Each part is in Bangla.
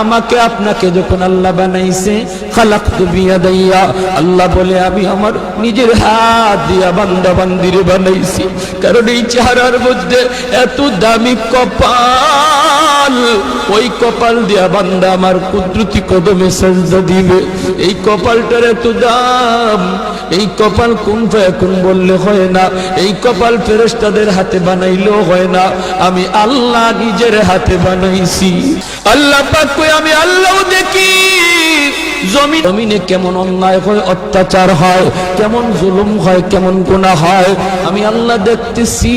আমাকে আপনাকে যখন আল্লাহ বানাইছে খালাক বিয়া দাইয়া আল্লাহ বলে, আমি আমার নিজের হাত দিয়া বান্দা বান্দিরে বানাইছি। কারণ এই চেহারার মধ্যে এত দামি কপাল। ওই কপাল দিয়া বান্দা আমার কুদরতি কদমে সাজদা দিবে। এই কপালটার এত দাম এই কপাল কোন এখন বললে হয় না? এই কপাল ফেরেস্তাদের হাতে বানাইলেও হয় না। আমি আল্লাহ নিজের হাতে বানাইছি। আল্লাহ পাক আমি আল্লাহ দেখি। জমিনে কেমন অন্যায় হয়, অত্যাচার হয়, কেমন জুলুম হয়, কেমন গুণা হয়, আমি আল্লাহ দেখতেছি।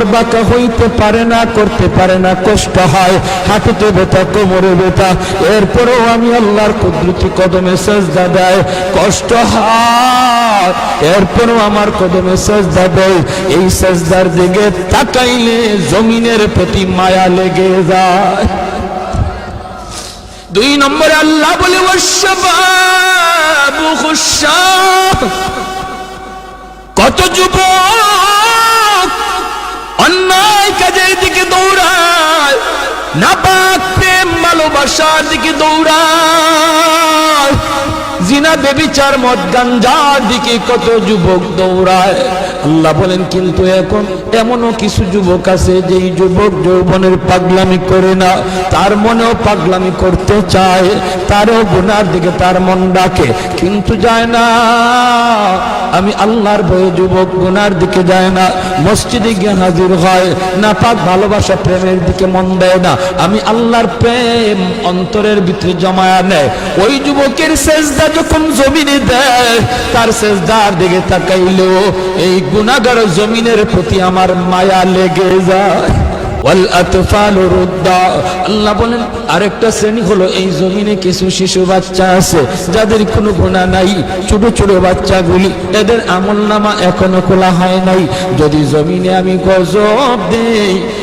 বাঁকা হইতে পারে না, করতে পারে না, কষ্ট হয়। হাঁটুতে কোমরে এরপরেও আমি আল্লাহর কুদরতি কদমে দেয়। কষ্ট হয় এরপরও আমার কদমে দেয়। এই দিকে তাকাইলে জমিনের প্রতি মায়া লেগে যায়। দুই নম্বরে আল্লাহ বলে কত যুবক দিকে দৌড়ায়। নাপাক প্রেম ভালোবাসার দিকে দৌড়ায়। জিনা বেবিচার মদ গাঞ্জার দিকে কত যুবক দৌড়ায়। আল্লাহ বলেন, কিন্তু এখন এমনও কিছু যুবক আছে যেই যুবক যৌবনের পাগলামি করে না। তার মনেও পাগলামি করতে চায়, তারও গুনার দিকে তার মন ডাকে। কিন্তু যায় না। আমি আল্লাহর ভয়ে যুবক গুনার দিকে যায় না। মসজিদে গিয়ে হাজির হয়। না পাক ভালোবাসা প্রেমের দিকে মন দেয় না। আমি আল্লাহর প্রেম অন্তরের ভিতরে জমায়া নেয়। ওই যুবকের সেজদা যখন জমিনে দেয়, তার সেজদার দিকে তাকাইলো এই গুনাগার জমিনের প্রতি আমার মায়া লেগে যায়। আল্লাহ বলেন, আরেকটা শ্রেণি হলো এই জমিনে কিছু শিশু বাচ্চা আছে, যাদের কোনো গুণা নাই, ছোট ছোট বাচ্চাগুলি, এদের আমল নামা এখনও খোলা হয় নাই। যদি জমিনে আমি গজব দেই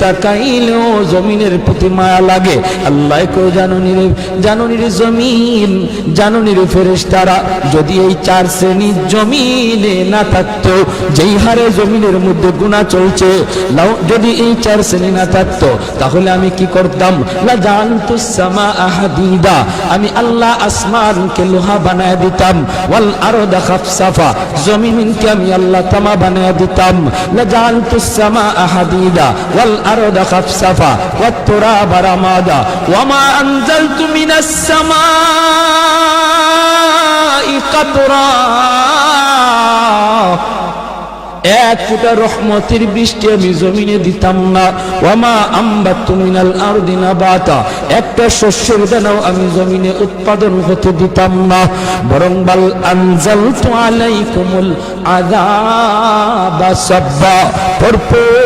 তাকাইলেও জমিনের প্রতি মায়া লাগে। আল্লাহ কেউ জানুনি রে জমিন জানুনি রে যদি এই চার শ্রেণির জমিনে না থাকতো, যেই হারে জমিনের মধ্যে গুণা চলছে যদি এই চার শ্রেণি না থাকতো, তাহলে আমি কি করতাম? লা জানতু সামা আহাদিদা আমি আল্লাহ আসমানকে লোহা বানায় দিতাম, ওয়াল আরদা খাফসাফা, জমিনকে আমি আল্লাহ তামা বানায় দিতাম। লা জানতু সামা আহাদিদা ওয়াল খাফসাফা ওয়াত তুরাবা রামাদা ওয়ামা আনজালতু মিনাস সামাই কাতরা এক ফুটা রহমতের বৃষ্টি আমি জমিনে দিতাম না। ওয়ামা আম্বা তুমিনাল আরদিনা বাতা একটা শস্যের দানাও আমি জমিনে উৎপাদন হতে দিতাম না। বরং বাল আনজাল তো আলাইকুমুল আযাবা সাব্বা। ভরপুর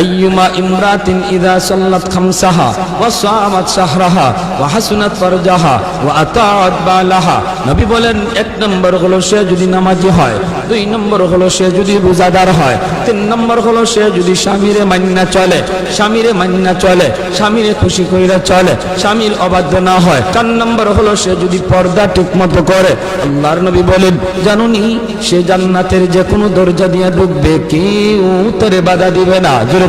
আইয়ুমা ইমরাতিন ইদা এক নম্বর হলো সে যদি নামাজি হয়, দুই নম্বর হলো সে যদি রোজাদার হয়, তিন নম্বর হলো সে যদি স্বামীরে চলে স্বামীরে চলে, স্বামীরে খুশি করে চলে, স্বামীর অবাধ্য না হয়। চার নম্বর হলো সে যদি পর্দা ঠিকমতো করে, আল্লাহর নবী বলেন, জানুনি, সে জান্নাতের যে কোনো দরজা দিয়ে ঢুকবে, কেউ তরে বাধা দিবে না। জোরে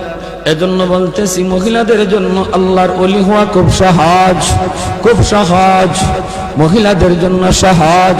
এজন্য বলতেছি মহিলাদের জন্য আল্লাহর অলি হওয়া খুব সহজ খুব সহজ। মহিলাদের জন্য সহজ।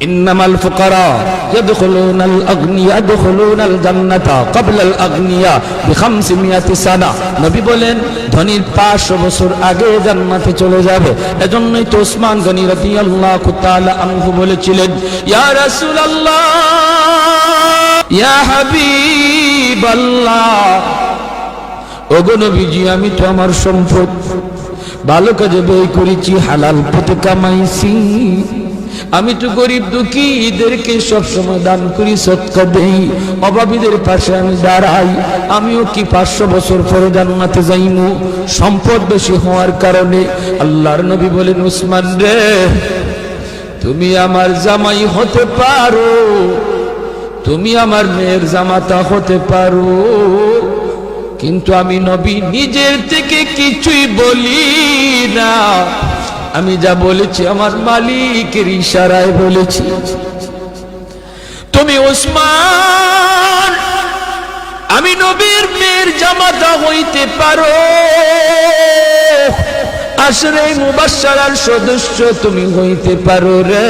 إنما الفقراء يدخلون الأغنياء يدخلون الجنة قبل الأغنياء بخمسمائة سنة নবী বলেন ধনীর পাঁচশো বছর আগে জান্নাতে চলে যাবে এজন্যই তো ওসমান গনি রাদিয়াল্লাহু তাআলা আনহু বলেছিলেন ইয়া রাসূলুল্লাহ ইয়া হাবিবাল্লাহ ওগো নবীজি আমি তো আমার সম্পদ ভালো কাজে ব্যয় করেছি হালাল পথে কামাইছি আমি তো গরিব দুঃখী এদেরকে সবসময় দান করি সৎকা দেই। অভাবীদের পাশে আমি দাঁড়াই, আমিও কি পাঁচশো বছর পরে জান্নাতে যাইমু? সম্পদ বেশি হওয়ার কারণে আল্লাহর নবী বলেন, উসমান রে, তুমি আমার জামাই হতে পারো, তুমি আমার মেয়ের জামাতা হতে পারো, কিন্তু আমি নবী নিজের থেকে কিছুই বলি না। আমি যা বলেছি আমার মালিকের ইশারায় বলেছি। তুমি ওসমান, আমি নবীর মেয়ের জামাতা হইতে পারো। আসরে মুবাসার সদস্য তুমি হইতে পারো রে।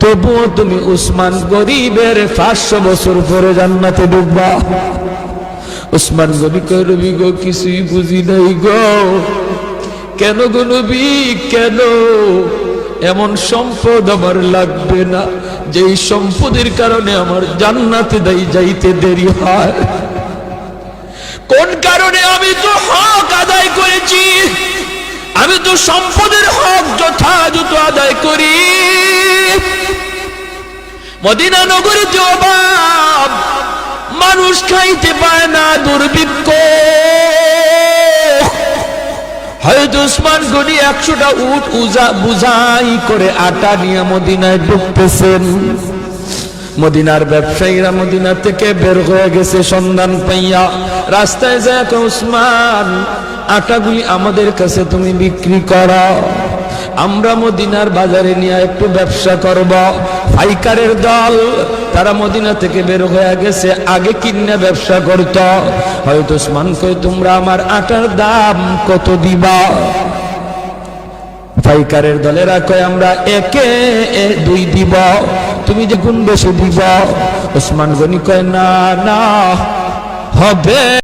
তবুও তুমি উসমান গরিবের পাঁচশো বছর পরে জান্নাতে ডুববা। উসমান কয় রবি গো, কিছুই বুঝি নাই গো। কেন গো নবী, কেন? এমন সম্পদ আমার লাগবে না, যেই সম্পদের কারণে আমার জান্নাতে দাই যাইতে দেরি হয়। কোন কারণে আমি তো হক আদায় করেছি? আমি তো সম্পদের হক যথাযথ আদায় করি। মদিনা নগরীতে অভাব মানুষ খাইতে পায় না দুর্ভিক্ষ। হয়তো উসমান গনি একশোটা উট উজা বুঝাই করে আটা নিয়ে মদিনায় ঢুকতেছেন। মদিনার ব্যবসায়ীরা মদিনা থেকে বের হয়ে গেছে সন্ধান পাইয়া। রাস্তায় যায় উসমান, আটাগুলি আমাদের কাছে তুমি বিক্রি করো আমরা মদিনার বাজারে নিয়ে একটু ব্যবসা করব। পাইকারের দল, তারা মদিনা থেকে বের হয়ে গেছে, আগে কিনে ব্যবসা করত। হয়তো উসমান কই তোমরা আমার আটার দাম কত দিবা? পাইকারের দলেরা কয়, আমরা একে দুই দিব, তুমি যে গুণ বেশি দিব। ওসমান গনি কয়, না না, হবে